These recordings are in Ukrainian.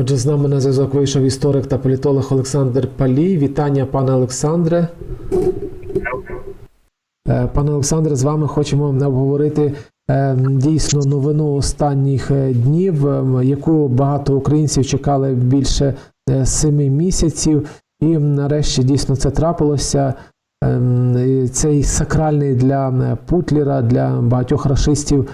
Отже, з нами на зв'язок вийшов історик та політолог Олександр Палій. Вітання, пане Олександре. Е, Пане Олександре, з вами хочемо обговорити е, дійсно новину останніх е, днів, яку багато українців чекали більше семи місяців, і нарешті дійсно це трапилося. Ем, Цей сакральний для Путлера, для багатьох рашистів к-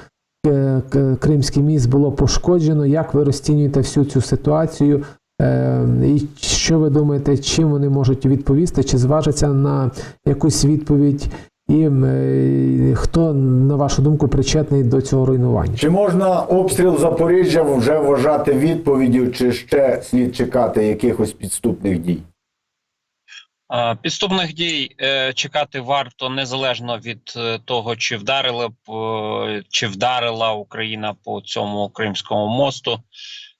Кримський міст було пошкоджено. Як ви розцінюєте всю цю ситуацію? Е, І що ви думаєте, чим вони можуть відповісти? Чи зважаться на якусь відповідь? І е, хто, на вашу думку, причетний до цього руйнування? Чи можна обстріл Запоріжжя вже вважати відповіддю, чи ще слід чекати якихось підступних дій? Підступних дій е, чекати варто незалежно від е, того, чи вдарили б е, чи вдарила Україна по цьому Кримському мосту.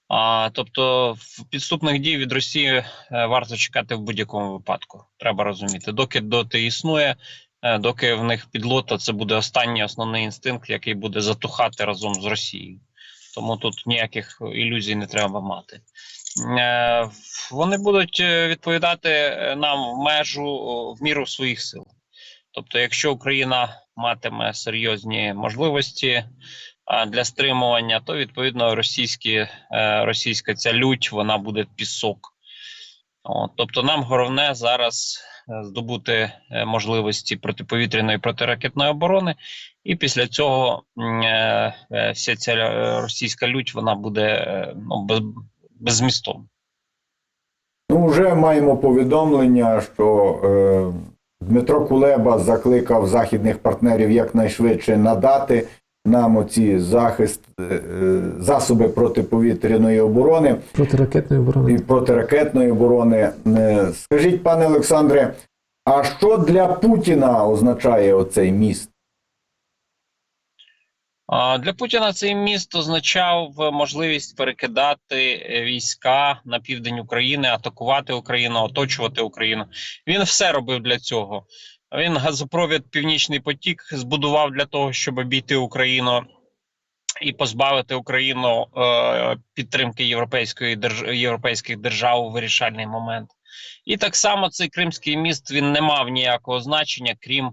А, тобто, підступних дій від Росії варто чекати в будь-якому випадку. Треба розуміти, доки доти існує, доки в них підлота, це буде останній основний інстинкт, який буде затухати разом з Росією. Тому тут ніяких ілюзій не треба мати. Е, Вони будуть е, відповідати е, нам в межу в міру своїх сил. Тобто, якщо Україна матиме серйозні можливості для стримування, то відповідно російські, російська ця лють вона буде пісок. От, тобто, нам головне зараз здобути можливості протиповітряної протиракетної оборони, і після цього вся ця російська лють вона буде ну, без. Ну, вже маємо повідомлення, що е, Дмитро Кулеба закликав західних партнерів якнайшвидше надати нам оці захист, е, е, засоби протиповітряної оборони Протиракетної і протиракетної оборони. Е, Скажіть, пане Олександре, а що для Путіна означає оцей міст? Для Путіна цей міст означав можливість перекидати е, війська на південь України, атакувати Україну, оточувати Україну. Він все робив для цього. Він газопровід Північний потік збудував для того, щоб обійти Україну і позбавити Україну е, підтримки європейської європейських держав у вирішальний момент. І так само цей Кримський міст він не мав ніякого значення, крім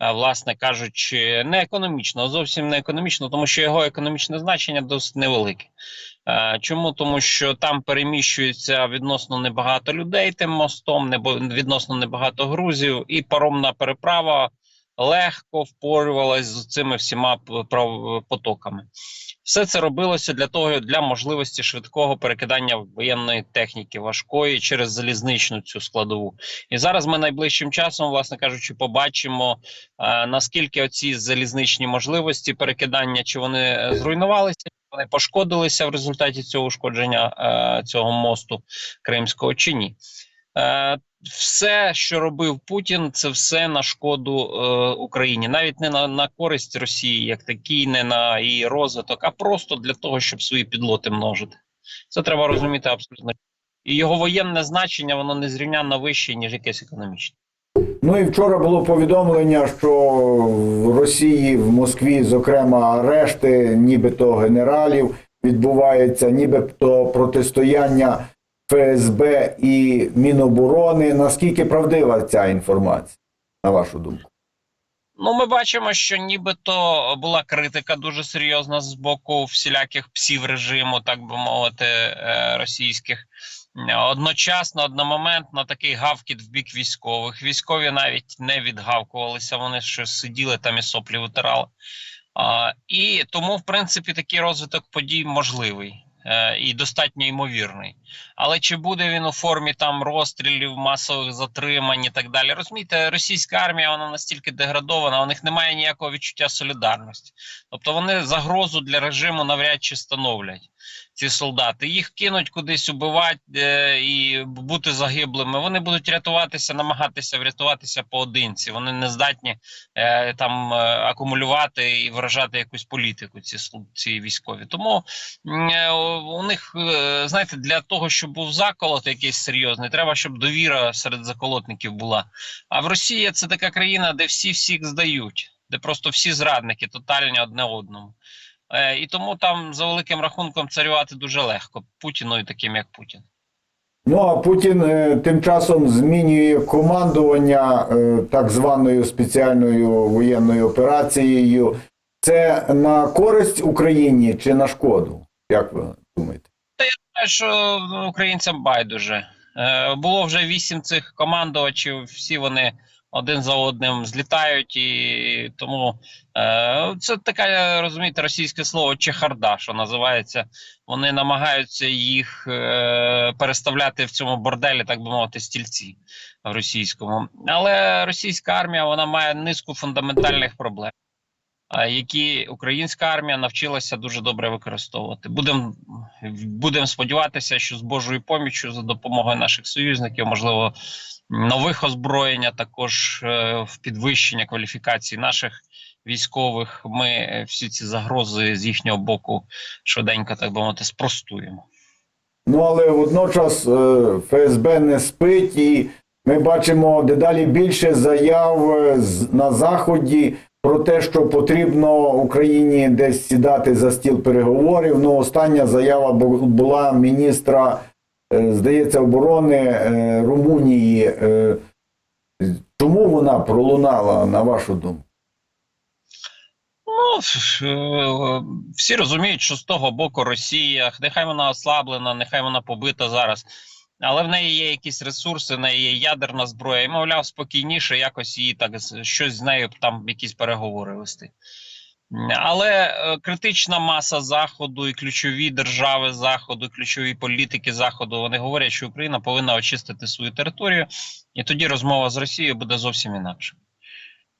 е, власне кажучи, не економічно, зовсім не економічно, тому що його економічне значення досить невелике. Е, Чому? Тому що там переміщується відносно небагато людей тим мостом, відносно небагато грузів, і паромна переправа легко впорювалась з цими всіма потоками. Все це робилося для того, для можливості швидкого перекидання воєнної техніки важкої через залізничну цю складову. І зараз ми найближчим часом, власне кажучи, побачимо е, наскільки оці залізничні можливості перекидання, чи вони е, зруйнувалися, чи вони пошкодилися в результаті цього ушкодження е, цього мосту кримського чи ні. Все, що робив Путін, це все на шкоду е, Україні, навіть не на, на користь Росії, як такій, не на її розвиток, а просто для того, щоб свої підлоти множити. Це треба розуміти абсолютно. І його воєнне значення воно незрівнянно вище, ніж якесь економічне. Ну і вчора було повідомлення, що в Росії, в Москві, зокрема, арешти, нібито генералів відбувається, нібито протистояння ФСБ і Міноборони. Наскільки правдива ця інформація, на вашу думку? Ну, ми бачимо, що нібито була критика дуже серйозна з боку всіляких псів режиму, так би мовити, е, російських. Одночасно, одномоментно такий гавкіт в бік військових. Військові навіть не відгавкувалися, вони щось сиділи там і соплі витирали. А, і тому, в принципі, такий розвиток подій можливий і достатньо ймовірний. Але чи буде він у формі там розстрілів, масових затримань і так далі? Розумієте, російська армія вона настільки деградована, у них немає ніякого відчуття солідарності. Тобто вони загрозу для режиму навряд чи становлять ці солдати. Їх кинуть кудись убивати е, і бути загиблими. Вони будуть рятуватися, намагатися врятуватися поодинці. Вони не здатні е, там е, акумулювати і виражати якусь політику. Ці ці військові. Тому е, у них е, знаєте, для того, щоб був заколот якийсь серйозний, треба, щоб довіра серед заколотників була. А в Росії це така країна, де всі всіх здають, де просто всі зрадники тотальні одне одному. Е, і тому там за великим рахунком царювати дуже легко Путіну і таким як Путін. Ну а Путін е, тим часом змінює командування так званою спеціальною воєнною операцією. Це на користь Україні чи на шкоду? Як ви думаєте? Знаю, що ну, українцям байдуже. Е, було вже вісім цих командувачів, всі вони один за одним злітають, і тому е, це таке, розумієте, російське слово чехарда, що називається. Вони намагаються їх е, переставляти в цьому борделі, так би мовити, стільці в російському. Але російська армія вона має низку фундаментальних проблем. Які українська армія навчилася дуже добре використовувати. Будемо будем сподіватися, що з Божою поміччю за допомогою наших союзників, можливо, нових озброєння, також е, в підвищення кваліфікації наших військових. Ми всі ці загрози з їхнього боку швиденько, так би мовити, спростуємо. Ну але водночас е, ФСБ не спить, і ми бачимо дедалі більше заяв е, на заході про те, що потрібно Україні десь сідати за стіл переговорів. Ну, остання заява була міністра, е, здається, оборони е, Румунії. Е, Чому вона пролунала, на вашу думку? Ну, всі розуміють, що з того боку Росія, нехай вона ослаблена, нехай вона побита зараз. Але в неї є якісь ресурси, в неї є ядерна зброя, і, мовляв, спокійніше якось її так щось з нею там якісь переговори вести. Але е, критична маса заходу і ключові держави заходу, ключові політики заходу, вони говорять, що Україна повинна очистити свою територію, і тоді розмова з Росією буде зовсім інакше.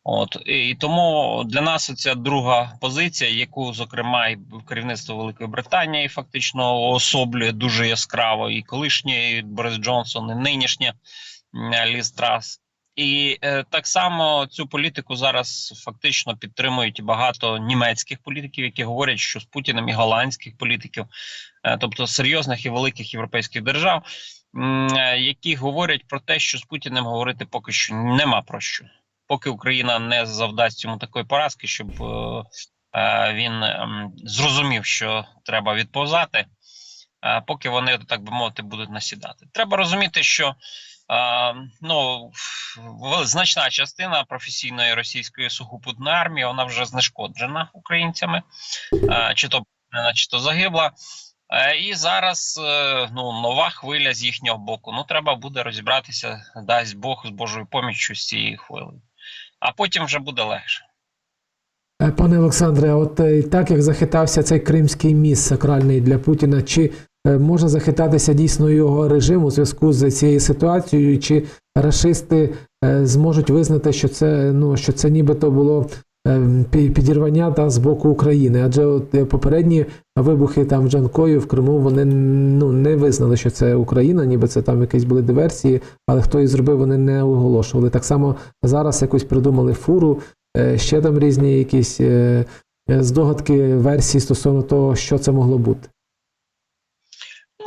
От і, тому для нас ця друга позиція, яку зокрема і керівництво Великої Британії фактично особлює дуже яскраво, і колишнє і Борис Джонсон, і нинішнє Ліз Трас. І е, так само цю політику зараз фактично підтримують багато німецьких політиків, які говорять, що з Путіним і голландських політиків, е, тобто серйозних і великих європейських держав, е, які говорять про те, що з Путіним говорити поки що нема про що поки Україна не завдасть йому такої поразки, щоб е, е, він ем, зрозумів, що треба відповзати, е, поки вони, так би мовити, будуть насідати. Треба розуміти, що ну, значна частина професійної російської сухопутної армії вона вже знешкоджена українцями, чи то чи то загибла. І зараз ну, нова хвиля з їхнього боку. Ну, треба буде розібратися, дасть Бог з Божою поміччю з цією хвилею. А потім вже буде легше. Е, Пане Олександре, от е, так як захитався цей кримський міст сакральний для Путіна, чи е, може захитатися дійсно його режим у зв'язку з цією ситуацією, чи рашисти е, зможуть визнати, що це ну що це нібито було підірвання та з боку України? Адже от е, попередні вибухи там в Джанкою в Криму вони ну не визнали, що це Україна, ніби це там якісь були диверсії, але хто її зробив, вони не оголошували. Так само зараз якось придумали фуру. Е, ще там різні якісь е, здогадки, версії стосовно того, що це могло бути.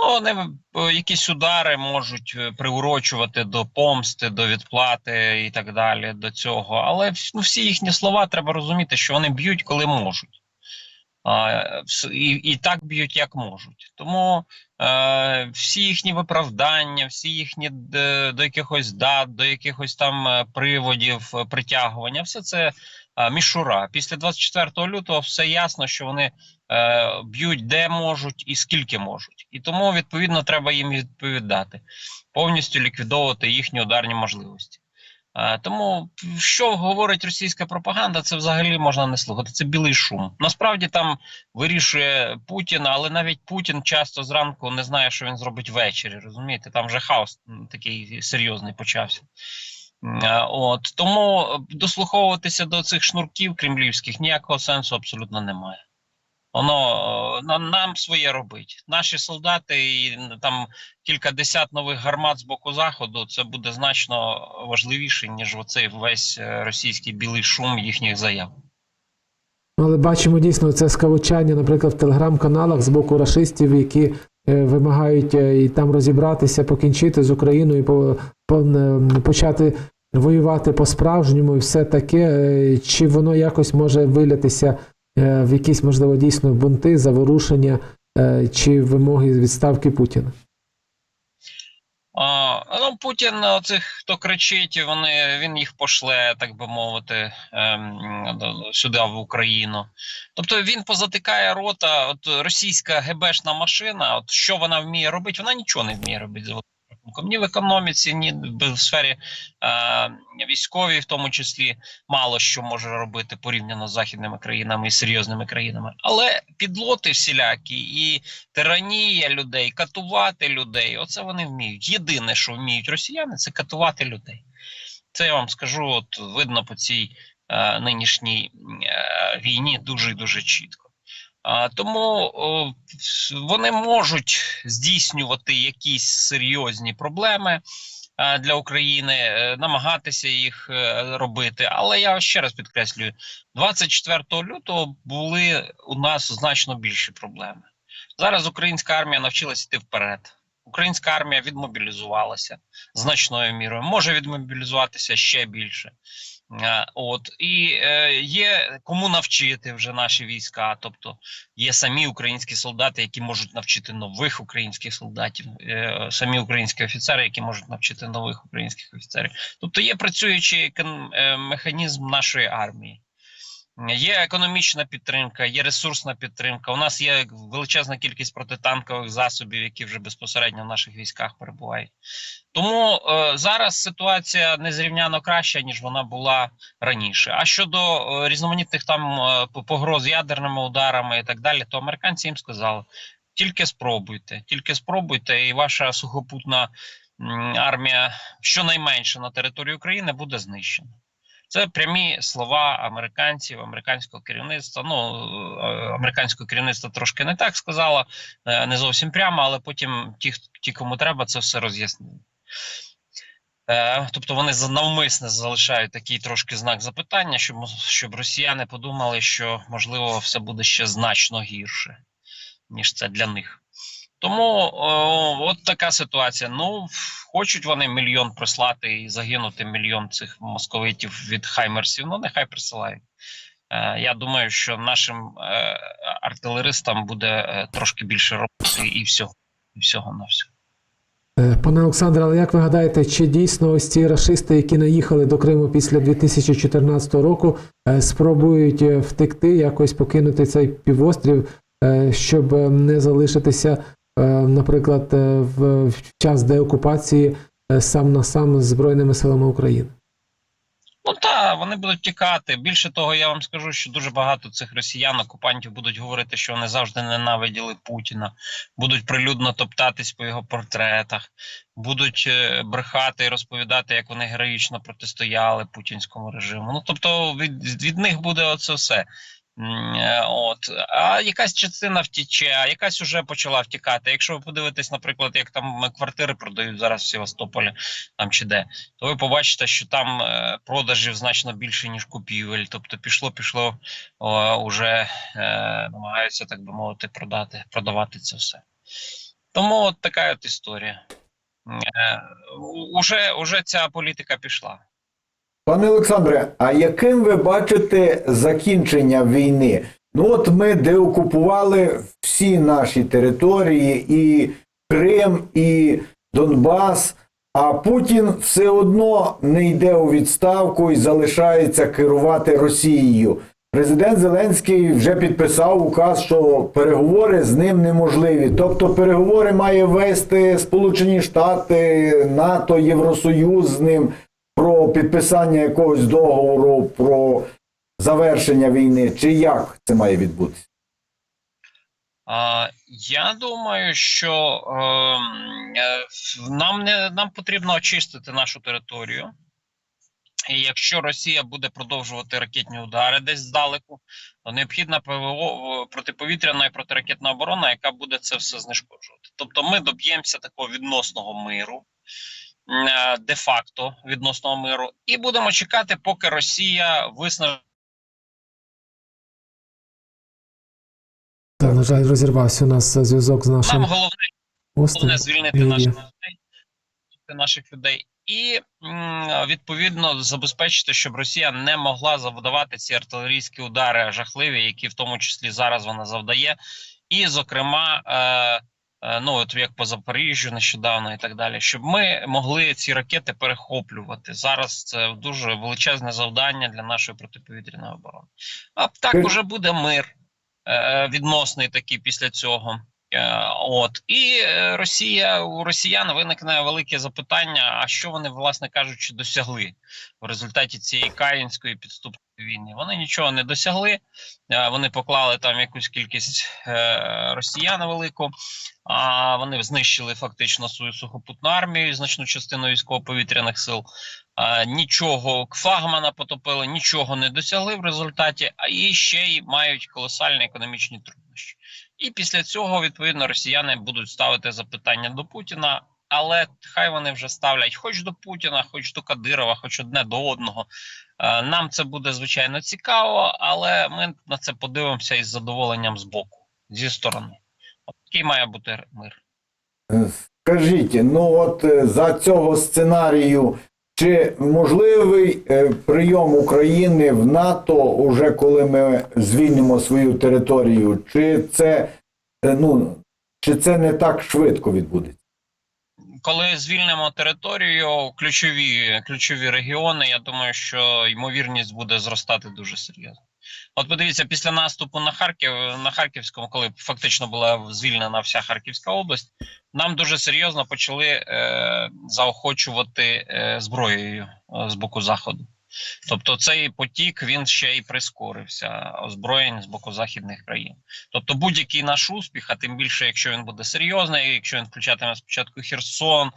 Ну, вони е, якісь удари можуть е, приурочувати до помсти, до відплати і так далі до цього. Але ну, всі їхні слова треба розуміти, що вони б'ють, коли можуть. А, і, і так б'ють, як можуть. Тому е, всі їхні виправдання, всі їхні д- до якихось дат, до якихось там е, приводів е, притягування, все це е, мішура. Після 24 лютого все ясно, що вони е, б'ють де можуть і скільки можуть. І тому відповідно треба їм відповідати, повністю ліквідовувати їхні ударні можливості. Тому що говорить російська пропаганда, це взагалі можна не слухати. Це білий шум. Насправді там вирішує Путін, але навіть Путін часто зранку не знає, що він зробить ввечері. Розумієте, там вже хаос такий серйозний почався. Е, От тому е, дослуховуватися до цих шнурків кремлівських ніякого сенсу абсолютно немає. Воно е, нам, своє робить. Наші солдати і там кілька десят нових гармат з боку заходу. Це буде значно важливіше ніж оцей весь російський білий шум їхніх заяв. Але бачимо дійсно це скавучання, наприклад, в телеграм-каналах з боку рашистів, які вимагають і там розібратися, покінчити з Україною, почати воювати по-справжньому і все таке. Е, Чи воно якось може вилятися е, в якісь, можливо, дійсно бунти, заворушення е, чи вимоги відставки Путіна? А, ну, Путін, оцих, хто кричить, вони, він їх пошле, так би мовити, ем, сюди в Україну. Тобто він позатикає рота. От російська ГБшна машина, от що вона вміє робити, вона нічого не вміє робити. Ні в економіці, ні в сфері е, військовій, в тому числі, мало що може робити порівняно з західними країнами і серйозними країнами. Але підлоти всілякі і тиранія людей, катувати людей. Оце вони вміють. Єдине, що вміють росіяни, це катувати людей. Це я вам скажу, от видно по цій е, нинішній е, війні дуже дуже чітко. Тому вони можуть здійснювати якісь серйозні проблеми для України, е, намагатися їх е, робити. Але я ще раз підкреслюю: 24 лютого були у нас значно більші проблеми. Зараз українська армія навчилась йти вперед. Українська армія відмобілізувалася значною мірою, може відмобілізуватися ще більше. Е, От і е, є кому навчити вже наші війська. Тобто є самі українські солдати, які можуть навчити нових українських солдатів, е, самі українські офіцери, які можуть навчити нових українських офіцерів. Тобто є працюючий е, механізм нашої армії. Є економічна підтримка, є ресурсна підтримка. У нас є величезна кількість протитанкових засобів, які вже безпосередньо в наших військах перебувають. Тому е, зараз ситуація незрівняно краща, ніж вона була раніше. А щодо е, різноманітних там е, погроз ядерними ударами і так далі, то американці їм сказали: тільки спробуйте, тільки спробуйте, і ваша сухопутна армія щонайменше на території України буде знищена. Це прямі слова американців, американського керівництва. Ну е, американського керівництва трошки не так сказала, е, не зовсім прямо, але потім ті, ті, кому треба, це все роз'яснили. Е, Тобто вони навмисне залишають такий трошки знак запитання, щоб, щоб росіяни подумали, що можливо все буде ще значно гірше, ніж це для них. Тому о, от така ситуація. Ну, хочуть вони мільйон прислати і загинути мільйон цих московитів від хаймерсів. Ну, нехай присилають. Е, я думаю, що нашим е, артилеристам буде е, трошки більше роботи і всього, і всього на всього. Пане Олександре, але як ви гадаєте, чи дійсно ось ці рашисти, які наїхали до Криму після 2014 року, спробують втекти, якось покинути цей півострів, щоб не залишитися, наприклад, е, в час деокупації е, сам на сам з Збройними силами України? Ну так, вони будуть тікати. Більше того, я вам скажу, що дуже багато цих росіян, окупантів будуть говорити, що вони завжди ненавиділи Путіна, будуть прилюдно топтатись по його портретах, будуть е, брехати і розповідати, як вони героїчно протистояли путінському режиму. Ну тобто від, від них буде оце все. Е, От а якась частина втіче, а якась уже почала втікати. Якщо ви подивитесь, наприклад, як там квартири продають зараз в Севастополі, там чи де, то ви побачите, що там е, продажів значно більше, ніж купівель. Тобто пішло, пішло, уже е, намагаються, так би мовити, продати, продавати це все. Тому от така от історія. Е, уже, уже ця політика пішла. Пане Олександре, а яким ви бачите закінчення війни? Ну от ми деокупували всі наші території, і Крим, і Донбас, а Путін все одно не йде у відставку і залишається керувати Росією. Президент Зеленський вже підписав указ, що переговори з ним неможливі. Тобто переговори має вести Сполучені Штати, НАТО, Євросоюз з ним про підписання якогось договору про завершення війни, чи як це має відбутися? Я думаю, що ем, е, нам не нам потрібно очистити нашу територію. І якщо Росія буде продовжувати ракетні удари десь здалеку, то необхідна ПВО протиповітряна і протиракетна оборона, яка буде це все знешкоджувати. Тобто ми доб'ємося такого відносного миру, де-факто відносного миру, і будемо чекати, поки Росія виснажить. Так, на жаль, розірвався у нас зв'язок з Нам головне головне звільнити наших людей, наших людей. І відповідно забезпечити, щоб Росія не могла завдавати ці артилерійські удари жахливі, які в тому числі зараз вона завдає, і, зокрема, е, е, ну от як по Запоріжжю нещодавно і так далі, щоб ми могли ці ракети перехоплювати. Зараз це дуже величезне завдання для нашої протиповітряної оборони. А так уже буде мир е, відносний такий після цього. Е, От і е, Росія у росіян виникне велике запитання: а що вони, власне кажучи, досягли в результаті цієї каїнської підступної війни? Вони нічого не досягли. Е, Вони поклали там якусь кількість росіян велику. А вони знищили фактично свою сухопутну армію, значну частину військово-повітряних сил. Нічого флагмана потопили, нічого не досягли в результаті, а і ще й мають колосальні економічні труднощі. І після цього, відповідно, росіяни будуть ставити запитання до Путіна. Але хай вони вже ставлять хоч до Путіна, хоч до Кадирова, хоч одне до одного. Е, Нам це буде звичайно цікаво, але ми на це подивимося із задоволенням з боку, зі сторони. От такий має бути мир. Скажіть, ну от е, за цього сценарію, чи можливий е, прийом України в НАТО, уже коли ми звільнимо свою територію, чи це, е, ну, чи це не так швидко відбудеться? Коли звільнимо територію, ключові, ключові регіони, я думаю, що ймовірність буде зростати дуже серйозно. От подивіться, після наступу на Харків, на Харківському, коли фактично була звільнена вся Харківська область, нам дуже серйозно почали е, заохочувати е, зброєю е, з боку заходу. Тобто цей потік він ще й прискорився озброєнь з боку західних країн. Тобто будь-який наш успіх, а тим більше, якщо він буде серйозний, якщо він включатиме спочатку Херсон,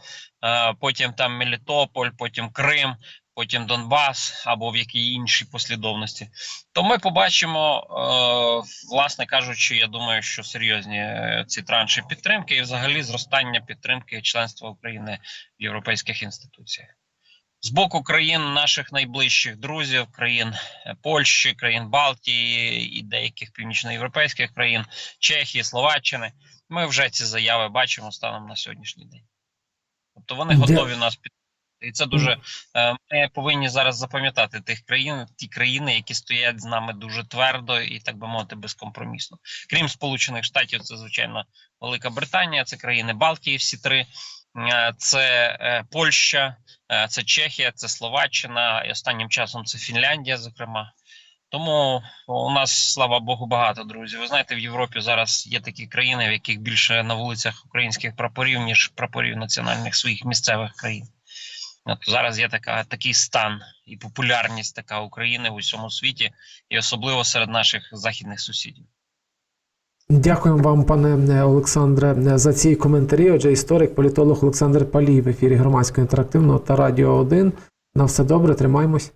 е, потім там Мелітополь, потім Крим, потім Донбас або в якій іншій послідовності, то ми побачимо, е, власне кажучи, я думаю, що серйозні е, ці транші підтримки і взагалі зростання підтримки членства України в європейських інституціях. З боку країн наших найближчих друзів, країн е, Польщі, країн Балтії і деяких північноєвропейських країн, Чехії, Словаччини, ми вже ці заяви бачимо станом на сьогоднішній день. Тобто вони готові нас підтримати. І це дуже е, ми повинні зараз запам'ятати тих країн, ті країни, які стоять з нами дуже твердо і так би мовити, безкомпромісно. Крім Сполучених Штатів, це звичайно Велика Британія, це країни Балтії, всі три. Е, Це е, Польща, це Чехія, це Словаччина, і останнім часом це Фінляндія, зокрема. Тому у нас, слава Богу, багато друзів. Ви знаєте, в Європі зараз є такі країни, в яких більше на вулицях українських прапорів, ніж прапорів національних своїх місцевих країн. От зараз є така, такий стан і популярність така України в усьому світі, і особливо серед наших західних сусідів. Дякуємо вам, пане е, Олександре, за ці коментарі. Отже, історик, політолог Олександр Палій в ефірі громадського інтерактивного та Радіо 1. На все добре, тримаємось.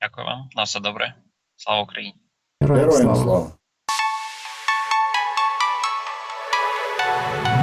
Дякую вам. На все добре. Слава Україні. Героям Героям слава. слава!